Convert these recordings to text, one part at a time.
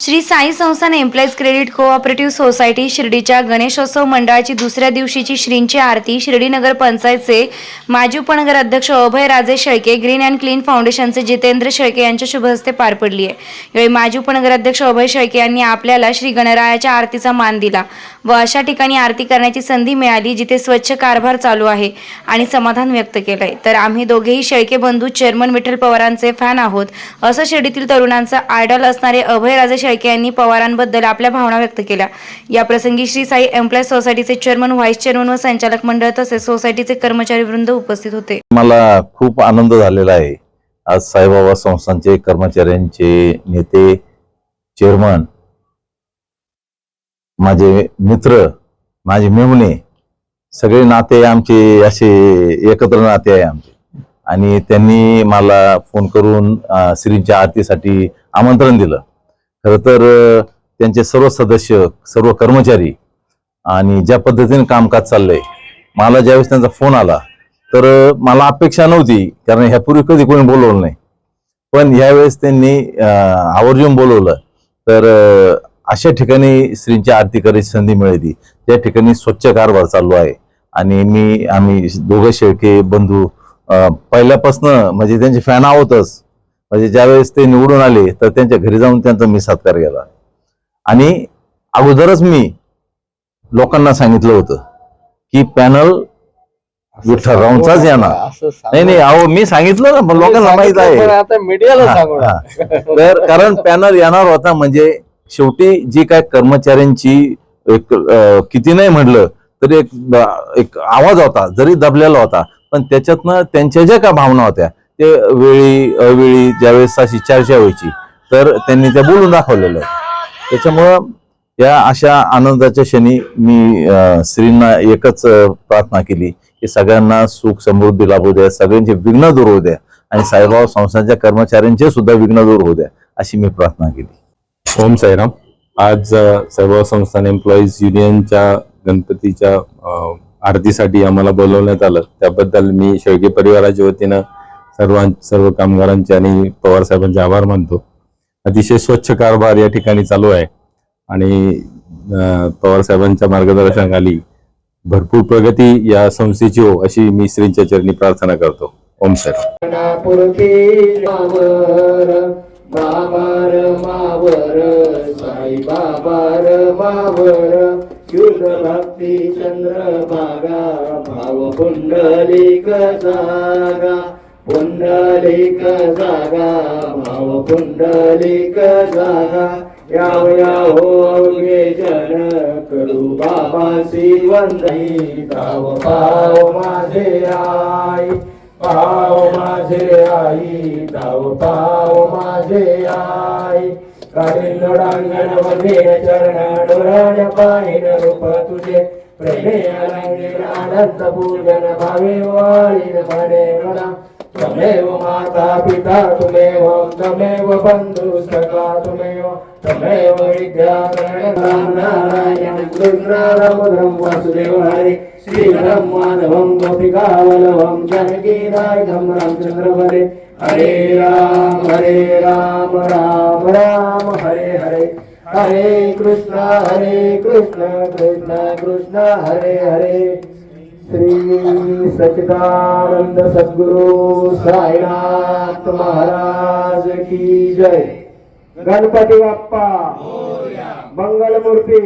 Shri Sai Sansthan employees credit cooperative society शिर्डीच्या गणेशोत्सव मंडळाची दुसऱ्या दिवशीची श्रींची आरती शिर्डी नगर पंचायतचे माजी उपनगर अध्यक्ष अभय राजे शेळके ग्रीन अँड क्लीन फाउंडेशनचे जितेंद्र शेळके यांच्या शुभ हस्ते पार पडली आहे. यावेळी माजी उपनगर अध्यक्ष अभय शेळके यांनी आपल्याला श्री गणरायाच्या आरतीचा मान दिला व अशा ठिकाणी आरती करण्याची संधी मिळाली जिथे स्वच्छ कारभार चालू आहे आणि समाधान व्यक्त केलंय. तर आम्ही दोघेही शेळके बंधू चेअरमन विठ्ठल पवारांचे फॅन आहोत. असं शिर्डीतील तरुणांचा आयडॉल असणारे अभयराजे शेळके यांनी पवारांबद्दल आपल्या भावना व्यक्त केल्या. या प्रसंगी श्री साई एम्प्लॉय सोसायटीचे चेअरमन व्हाईस चेअरमन व संचालक मंडळ तसेच सोसायटीचे कर्मचारी वृंद उपस्थित होते. मला खूप आनंद झालेला आहे. आज साईबाबा संस्थांचे कर्मचाऱ्यांचे नेते चेअरमन माझे मित्र माझे मेमणे सगळे नाते आमचे असे एकत्र नाते आहे आमचे. आणि त्यांनी मला फोन करून श्रींच्या आरतीसाठी आमंत्रण दिलं. खरं तर त्यांचे सर्व सदस्य सर्व कर्मचारी आणि ज्या पद्धतीने कामकाज चाललंय मला ज्यावेळेस त्यांचा फोन आला तर मला अपेक्षा नव्हती कारण ह्यापूर्वी कधी कोणी बोलवलं नाही. पण यावेळेस त्यांनी आवर्जून बोलवलं तर अशा ठिकाणी श्रींची आरती करायची संधी मिळाली. त्या ठिकाणी स्वच्छ कारभार चालू आहे. आणि मी आम्ही दोघं शेळके बंधू पहिल्यापासनं म्हणजे त्यांचे फॅन आहोतच. म्हणजे ज्यावेळेस ते निवडून आले तर त्यांच्या घरी जाऊन त्यांचा मी सत्कार केला. आणि अगोदरच मी लोकांना सांगितलं होतं की पॅनल विठ्ठलरावांचाच येणार. नाही नाही अहो मी सांगितलं ना पण लोकांना माहीत आहे. मीडियाला. तर कारण पॅनल येणार होता म्हणजे शेवटी जी काय कर्मचाऱ्यांची एक किती नाही म्हटलं तरी एक एक आवाज होता जरी दबलेला होता पण त्याच्यातनं त्यांच्या ज्या काय भावना होत्या ते वेळी अवेळी ज्यावेळेस अशी चर्चा व्हायची तर त्यांनी त्या बोलून दाखवलेलं. त्याच्यामुळं या अशा आनंदाच्या क्षणी मी अं, श्रींना एकच प्रार्थना केली की सगळ्यांना सुख समृद्धी लाभू द्या सगळ्यांचे विघ्न दूर होऊ द्या आणि साईबाबा संस्थांच्या कर्मचाऱ्यांचे सुद्धा विघ्न दूर होऊ द्या अशी मी प्रार्थना केली. ओम साईराम. आज साईबाब संस्थान एम्प्लॉईज युनियनच्या गणपतीच्या आरतीसाठी आम्हाला बोलवण्यात आलं. त्याबद्दल मी शेळके परिवाराच्या वतीनं सर्वां सर्व कामगारांचे आणि पवार साहेबांचे आभार मानतो. अतिशय स्वच्छ कारभार या ठिकाणी चालू आहे. आणि पवार साहेबांच्या मार्गदर्शनाखाली भरपूर प्रगती या संस्थेची हो अशी मी श्रींच्या चरणी प्रार्थना करतो. ओम सर. बाबार मावर साई बाबार मावर युग भक्ती चंद्र भागा भाव पुंडलिक जागा. पुंडलिक जागा भाव पुंडलिक जागा. याव याहो अवघे जन करू बाबासी वंदनी गाव पाव माझे आई पाव माझे आई. धाव पाव माझे आई. काढी लोडांगणमध्ये चरण डोळ्यान पाहिन रूप तुझे. प्रेमे रंगीन आनंद पूजन भावे वाळीन म्हणे म्हणा तमेव माता पिता तुमेव तमेव बंधु सखा तुमेव तमेव विद्या नारायण कृष्ण वासुदेव हरे श्रीधरम माधवं गोपिका वल्लभम जानकी हरे हरे राम हरे राम राम राम हरे हरे। हरे कृष्ण हरे कृष्ण कृष्ण कृष्ण हरे हरे। श्री सच्चिदानंद सद्गुरु साईनाथ महाराज की जय. गणपती बाप्पा. मंगलमूर्ती.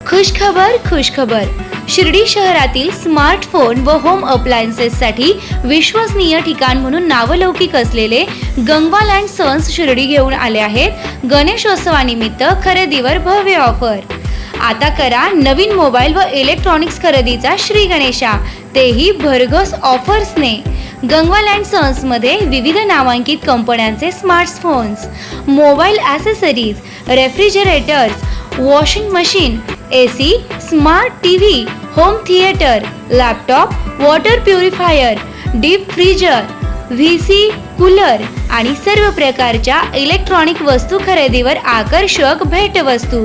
खुशखबर खुशखबर. शिर्डी शहरातील स्मार्टफोन व होम अप्लायन्सेससाठी विश्वसनीय ठिकाण म्हणून नावलौकिक असलेले गंगवाल अँड सन्स शिर्डी घेऊन आले आहेत गणेशोत्सवानिमित्त खरेदीवर भव्य ऑफर. आता करा नवीन मोबाईल व इलेक्ट्रॉनिक्स खरेदीचा श्री गणेशा. तेही भरघोस ऑफर्सने. गंगवाल अँड सन्समध्ये विविध नामांकित कंपन्यांचे smartphones mobile accessories refrigerators washing machine A C smart T V home theatre laptop water purifier deep freezer V C cooler आणि सर्व प्रकारच्या इलेक्ट्रॉनिक वस्तू खरेदीवर आकर्षक भेटवस्तू.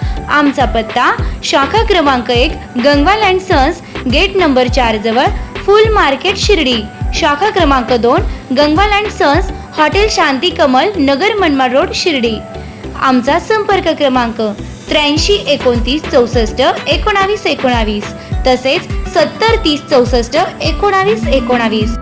आमचा पत्ता शाखा क्रमांक एक Gangwal and sons gate number चार जवळ फुल मार्केट शिर्डी. शाखा क्रमांक दोन Gangwal and sons hotel Shanti Kamal Nagar Manmad road Shirdi. आमचा संपर्क क्रमांक त्र्याऐंशी एकोणतीस चौसष्ट एकोणावीस एकोणावीस तसेच सत्तर तीस चौसष्ट एकोणावीस एकोणावीस.